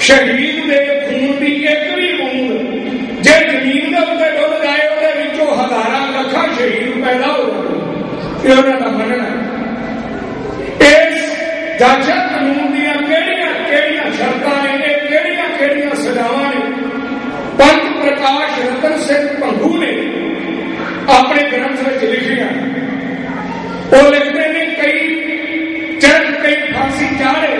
شہید نے خون کی ایک بھی جی زمین کے ڈل جائے وہ ہزار پیدا ہو پنت پرکاش نے اپنے لکھتے ہیں کئی چرچ کئی پھانسی چاڑے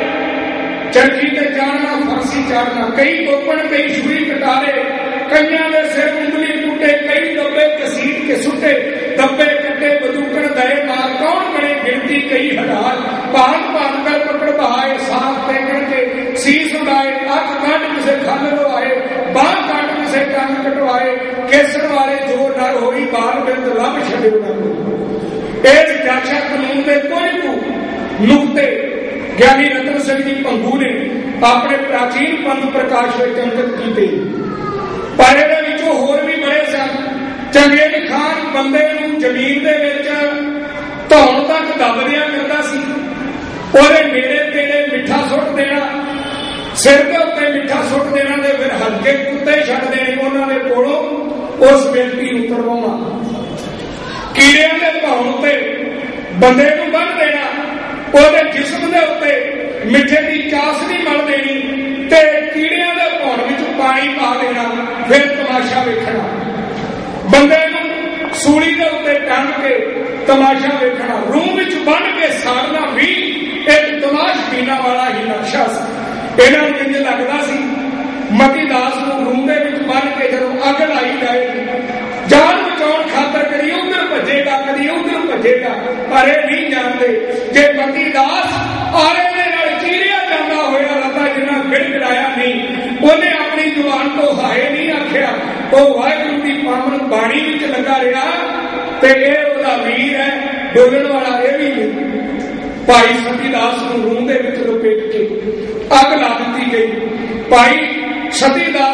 چرخی تے چاڑنا فرسی چاڑنا کئی گوپن کئی چھری کٹارے کئی دے سر انگلی ٹوٹے کئی دبے کسیٹ کے سٹے دبے کٹے بدوکر دے مار کون بڑے گنتی کئی ہزار پہاڑ پہاڑ کر پکڑ بہائے صاف تے کر کے سیس اڑائے اک کٹ کسے کھانے کھل لوائے باہر کٹ کسے کن کٹوائے کیسر والے جو ڈر ہوئی بال بند لب چڑے اس جاچا قانون دے کوئی کو نقطے ਛੱਡਿਓ ਗਿਆਨੀ ਰਤਨ ਸਿੰਘ ਜੀ ਭੰਗੂ ਨੇ ਆਪਣੇ ਪ੍ਰਾਚੀਨ ਪੰਥ ਪ੍ਰਕਾਸ਼ ਵਿੱਚ ਅੰਕਿਤ ਕੀਤੇ। ਪਰ ਇਹਦੇ ਵਿੱਚੋਂ ਹੋਰ ਵੀ ਬੜੇ ਸਨ। ਚੰਗੇਜ ਖਾਨ ਬੰਦੇ ਨੂੰ ਜ਼ਮੀਨ ਦੇ ਵਿੱਚ ਧੌਣ ਤੱਕ ਦੱਬ ਕਰਦਾ ਸੀ। ਉਹਦੇ ਨੇੜੇ ਤੇੜੇ ਮਿੱਠਾ ਸੁੱਟ ਦੇਣਾ, ਸਿਰ ਦੇ ਉੱਤੇ ਮਿੱਠਾ ਸੁੱਟ ਦੇਣਾ ਤੇ ਫਿਰ ਹਲਕੇ ਕੁੱਤੇ ਛੱਡ ਦੇਣੇ ਉਹਨਾਂ ਦੇ ਕੋਲੋਂ ਉਸ ਬੇਨਤੀ ਨੂੰ ਕਰਵਾਉਣਾ। ਕੀੜਿਆਂ ਦੇ ਧੌਣ ਤੇ ਬੰਦੇ ਉਹਦੇ ਜਿਸਮ ਦੇ ਉੱਤੇ ਮਿੱਠੇ ਦੀ ਚਾਸਨੀ ਮਲ ਦੇਣੀ ਤੇ ਕੀੜਿਆਂ ਦੇ ਧੌਣ ਵਿੱਚ ਪਾਣੀ ਪਾ ਦੇਣਾ, ਫਿਰ ਤਮਾਸ਼ਾ ਵੇਖਣਾ। ਬੰਦੇ ਨੂੰ ਸੂਲੀ ਦੇ ਉੱਤੇ ਟੰਗ ਕੇ ਤਮਾਸ਼ਾ ਵੇਖਣਾ, ਰੂਹ ਵਿੱਚ ਬੰਨ ਕੇ ਸਾੜਨਾ ਵੀ ਇੱਕ ਤਮਾਸ਼ਬੀਨਾ ਵਾਲਾ ਹੀ ਨਕਸ਼ਾ ਸੀ। ਇਹਨਾਂ ਨੂੰ ਇੰਜ ਲੱਗਦਾ ਸੀ, ਮਤੀ ਦਾਸ ਨੂੰ ਰੂਹ ਦੇ ਵਿੱਚ ਬੰਨ ਕੇ ਜਦੋਂ ਅੱਗ ਲਾਈ ਜਾਏ ਉਧਰ ਪਰ ਇਹ ਨਹੀਂ ਜਾਣਦੇ ਜੇ ਮਤੀ ਦਾਸ ਆਰੇ ਦੇ ਨਾਲ ਚੀਰਿਆ ਜਾਂਦਾ ਹੋਇਆ ਰੱਬਾ ਜਿੰਨਾ ਗਿੜਗੜਾਇਆ ਨਹੀਂ। ਉਹਨੇ ਆਪਣੀ ਜ਼ੁਬਾਨ ਤੋਂ ਹਾਏ ਨਹੀਂ ਆਖਿਆ। ਉਹ ਵਾਹਿਗੁਰੂ ਦੀ ਪਾਵਨ ਬਾਣੀ ਵਿੱਚ ਲੱਗਾ ਰਿਹਾ ਤੇ ਇਹ ਉਹਦਾ ਵੀਰ ਹੈ। ਡੋਲਣ ਵਾਲਾ ਇਹ ਵੀ ਨਹੀਂ। ਭਾਈ ਸਤੀ ਦਾਸ ਨੂੰ ਰੂਮ ਦੇ ਵਿੱਚ ਲਪੇਟ ਕੇ ਅੱਗ ਲਾ ਦਿੱਤੀ ਗਈ। ਭਾਈ ਸਤੀਦਾਸ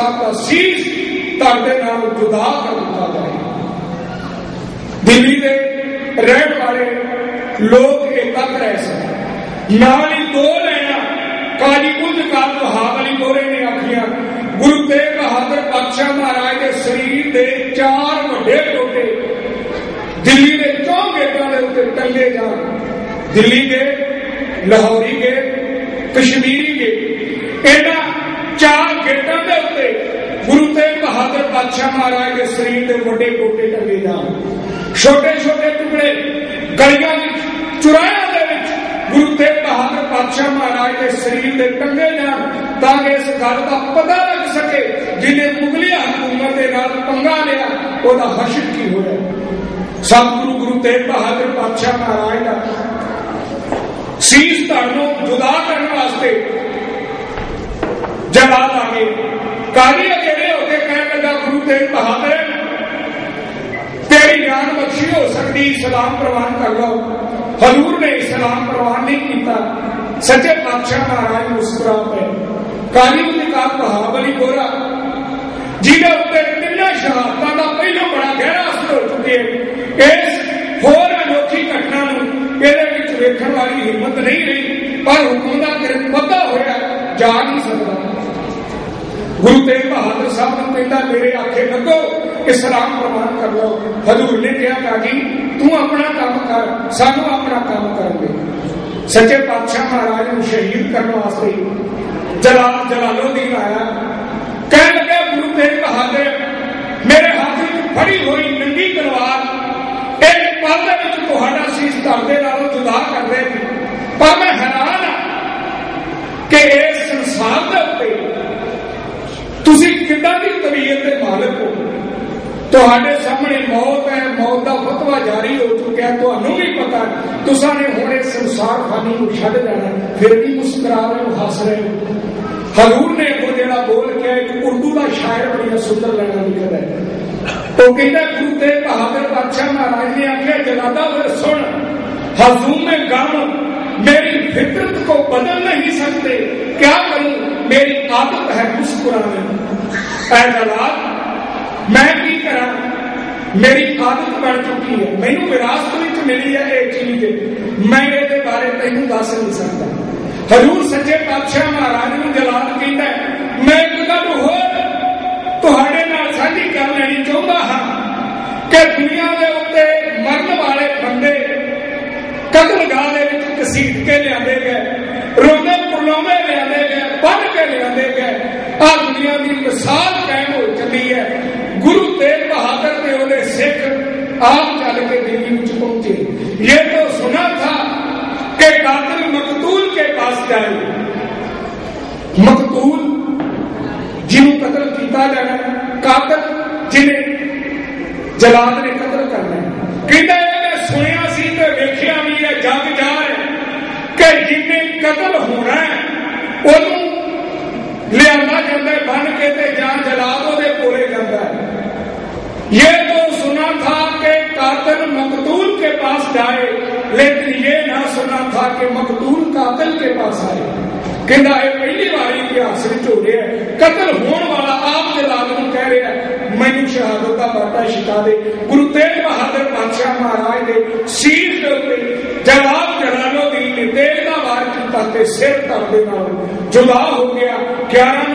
پیسہ تسیس تے جدا کر دیتا جائے۔ دلی دے رہن والے لوگ ایک رہ سکیں۔ نال دو لینا کالی کنج کال بہاو علی گورے نے آخیا گرو تیگ بہادر بادشاہ مہاراج کے شریر کے چار وڈے ٹوٹے دلی دے چون گیٹوں کے اتنے ٹلے جان۔ دلی کے لاہوری کے کشمیری کے ਪਾਤਸ਼ਾਹ ਮਹਾਰਾਜ ਦੇ ਸਰੀਰ ਦੇ ਵੱਡੇ ਟੋਟੇ ਟੰਗੇ ਜਾਣ। ਛੋਟੇ ਛੋਟੇ ਟੁਕੜੇ ਗਲੀਆਂ ਵਿੱਚ ਚੁਰਾਇਆਂ ਦੇ ਵਿੱਚ ਗੁਰੂ ਤੇਗ ਬਹਾਦਰ ਪਾਤਸ਼ਾਹ ਮਹਾਰਾਜ ਦੇ ਸਰੀਰ ਦੇ ਟੰਗੇ ਜਾਣ ਤਾਂ ਕਿ ਇਸ ਗੱਲ ਦਾ ਪਤਾ ਲੱਗ ਸਕੇ ਜਿਹਨੇ ਮੁਗਲਿਆ ਹਕੂਮਤ ਦੇ ਨਾਲ ਪੰਗਾ ਲਿਆ, ਉਹਦਾ ਹਸ਼ਰ ਕੀ ਹੋਇਆ ਸਤਿਗੁਰੂ ਗੁਰੂ ਤੇਗ ਬਹਾਦਰ ਪਾਤਸ਼ਾਹ ਮਹਾਰਾਜ ਦਾ ਸੀਸ ਧਰਨੋਂ ਜੁਦਾ ਕਰਨ ਵਾਸਤੇ ਜਲਾਲ ਆ ਗਏ ਕਾਲੀ ਜਿਹੜੇ دن بہادر تیری جان بخشی ہو سکتی، اسلام پروان کر لو۔ حضور نے اسلام پروان نہیں کیتا۔ سچے پادشاہ مہاراج مسکرا پہ کالی نکال بہابلی گورا۔ جہاں اتنے تین شہادت کا پہلو بڑا گہرا اثر ہو چکی ہے اس ہور انوکھی ویکن والی ہمت نہیں رہی، پر حکم کا پتا ہوا جا نہیں سکتا۔ ਗੁਰੂ ਤੇਗ ਬਹਾਦਰ ਸਾਹਿਬ ਨੂੰ ਕਹਿੰਦਾ, ਮੇਰੇ ਆਖੇ ਲੱਗੋ ਇਸਲਾਮ ਪ੍ਰਵਾਨ ਕਰ ਲਓ। ਹਜ਼ੂਰ ਨੇ ਕਿਹਾ ਕਾਜੀ ਤੂੰ ਆਪਣਾ ਕੰਮ ਕਰ, ਸਾਨੂੰ ਆਪਣਾ ਕੰਮ ਕਰਨ ਦੇ। ਸੱਚੇ ਪਾਤਸ਼ਾਹ ਮਹਾਰਾਜ ਨੂੰ ਸ਼ਹੀਦ ਕਰਨ ਵਾਸਤੇ ਜਲਾਲ ਜਲਾਲੋਦੀਨ ਆਇਆ ਕਹਿ ਲੱਗਾ, ਗੁਰੂ ਤੇਗ ਬਹਾਦਰ, ਮੇਰੇ ਹੱਥ ਵਿੱਚ ਫੜੀ ਹੋਈ ਨੰਗੀ ਤਲਵਾਰ ਇੱਕ ਪਲ ਦੇ ਵਿੱਚ ਤੁਹਾਡਾ ਸੀਸ ਧਰਦੇ ਨਾਲੋਂ ਜੁਦਾ ਕਰ ਦੇਗੀ ਪਰ ਮੈਂ ਹੈਰਾਨ ਹਾਂ ਕਿ ਇਹ کتا کی طبیعت مالک ہو تو سامنے موت ہے موت کا فتوا جاری ہو چکا بھی پتا تو سنسار خانوں کو چڑھ دینا ہس رہے ہو ہزور نے سندر لینی گرد گرو تگ بہادر پاشاہ مہاراج نے آخیا جلادہ ہوئے سن ہز میری فطرت کو بدل نہیں سکتے کیا کروں میری عادت ہے کسکرانے فیضلات میں کی کرا میری عادت بن چکی ہے۔ مینو وراثت وچ ملی ہے یہ چیز میں یہ بارے تینوں دس نہیں سکتا۔ حضور سچے پادشاہ مہاراج نے جلال کہتا ہے، میں ایک گل ہوڈے ساجھی کر لینی چاہتا ہاں کہ دنیا کے اتنے مرن والے بندے قتل گاہ کے کسیٹ کے لیا گئے رونے پرلوے لیا دنیا کی مثال قائم ہو چلی ہے۔ گرو تیگ بہادر نے انہیں سکھ آپ چل کے دلی پہنچے۔ یہ تو سنا تھا کہ قاتل مقتول کے پاس جائے۔ مقتول جن قتل کیتا جانا قاتل جنہیں جلاد نے قتل کرنا کہ میں سنیا سی تو ویکیا بھی ہے جگ جا رہے کہ جن قتل ہونا ہے، انہوں لیا بن کے تے جان جلا دو دے پورے کرتا ہے یہ تو سنا تھا کہ قاتل مقتول کے پاس جائے لیکن یہ نہ سنا تھا کہ مقتول قاتل کے پاس آئے کہنا ہے پہلی باری اتہاس ہو رہا ہے قتل ہون والا آپ کے لازم کہہ رہا ہے مینو شہادت کا باٹا شکا دے گرو تیج بہادر بادشاہ مہاراج نے سیر کے اتنے جناب جلالو دین نے تیل کا وار کیا سر تر جدا ہو گیا گیارہ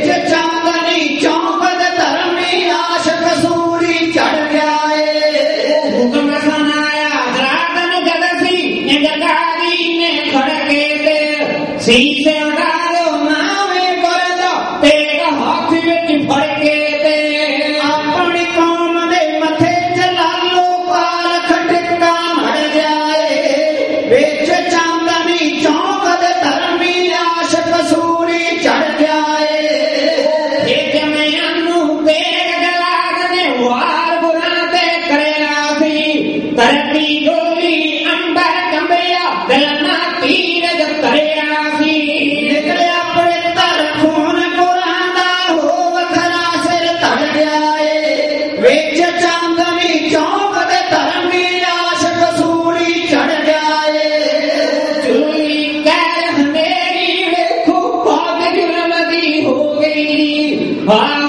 Bye.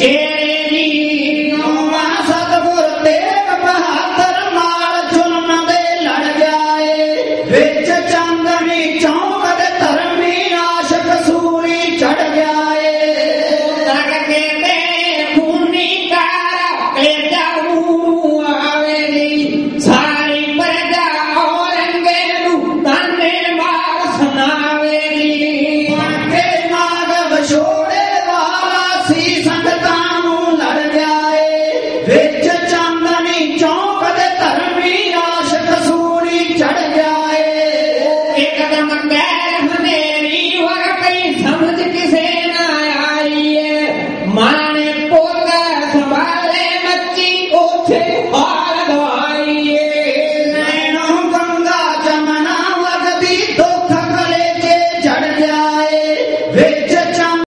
dead. back me.